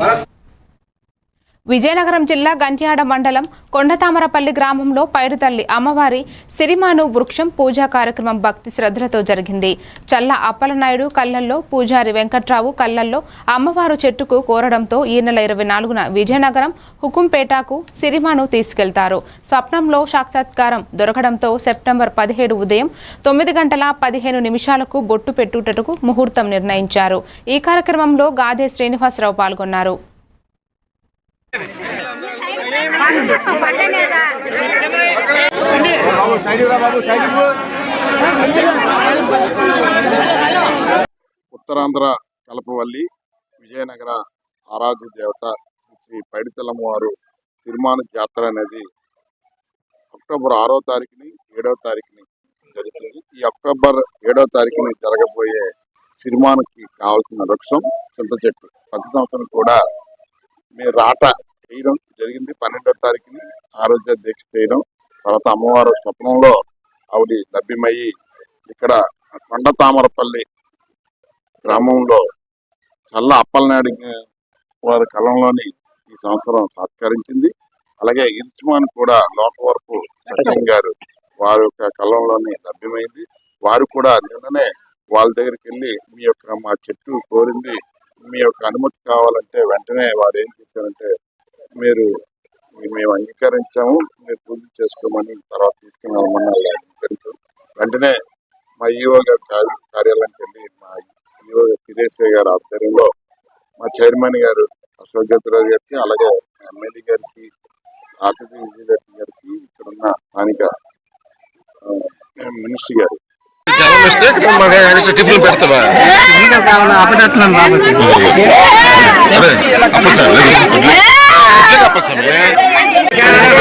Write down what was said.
ಭರತ್ విజయనగరం జిల్లా గంట్యాడ మండలం కొండతామరపల్లి గ్రామంలో పైరుతల్లి అమ్మవారి సిరిమాను వృక్షం పూజా కార్యక్రమం భక్తి శ్రద్ధలతో జరిగింది. చల్ల అప్పలనాయుడు కళ్ళల్లో పూజారి వెంకట్రావు కళ్ళల్లో అమ్మవారు చెట్టుకు కోరడంతో ఈ నెల ఇరవై నాలుగున విజయనగరం హుకుంపేటకు సిరిమాను తీసుకెళ్తారు. స్వప్నంలో సాక్షాత్కారం దొరకడంతో సెప్టెంబర్ పదిహేడు ఉదయం తొమ్మిది గంటల పదిహేను నిమిషాలకు బొట్టు పెట్టుటకు ముహూర్తం నిర్ణయించారు. ఈ కార్యక్రమంలో గాదే శ్రీనివాసరావు పాల్గొన్నారు. ఉత్తరాంధ్ర కలపవల్లి విజయనగర ఆరాధ్య దేవత శ్రీ పైడితల్లమ్మ వారు తిరుమాన జాతర అనేది అక్టోబర్ ఆరో తారీఖుని ఏడవ తారీఖుని జరుగుతుంది ఈ అక్టోబర్ ఏడవ తారీఖుని జరగబోయే సిరిమానకి కావాల్సిన వృక్షం చింత చెట్టు. ప్రతి సంవత్సరం కూడా మీరు రాట చేయడం జరిగింది. పన్నెండవ తారీఖుని ఆరోగ్య దీక్ష చేయడం. తర్వాత అమ్మవారు స్వప్నంలో ఆవిడ లభ్యమయ్యి ఇక్కడ కొండ తామరపల్లి గ్రామంలో చల్ల అప్పలనాడి వారి కలంలోని ఈ సంవత్సరం సత్కరించింది. అలాగే ఇర్చుమాన్ కూడా లోకవరపు సత్యం గారు వారి యొక్క కలంలోని లభ్యమైంది. వారు కూడా నిన్ననే వాళ్ళ దగ్గరికి వెళ్ళి మీ యొక్క మా చెట్టు కోరింది మీ యొక్క అనుమతి కావాలంటే వెంటనే వారు ఏం చేశారంటే మీరు మేము అంగీకరించాము మీరు పూజ చేసుకోమని తర్వాత తీసుకుని వెళ్ళమని వాళ్ళు అంగీకరించారు వెంటనే మా ఈఓ గారి కార్య- కార్యాలయానికి వెళ్ళి మా ఈఓ సురేశ్వరి గారి ఆధ్వర్యంలో మా చైర్మన్ గారు అశోక్ గతిరాజు గారికి అలాగే ఎమ్మెల్యే గారికి ఆర్టీసీ విజయలక్ష్మి గారికి ఇక్కడ ఉన్న స్థానిక మినిస్టర్ గారు. టిఫిన్ పెడతావా? awesome, ¿eh? man.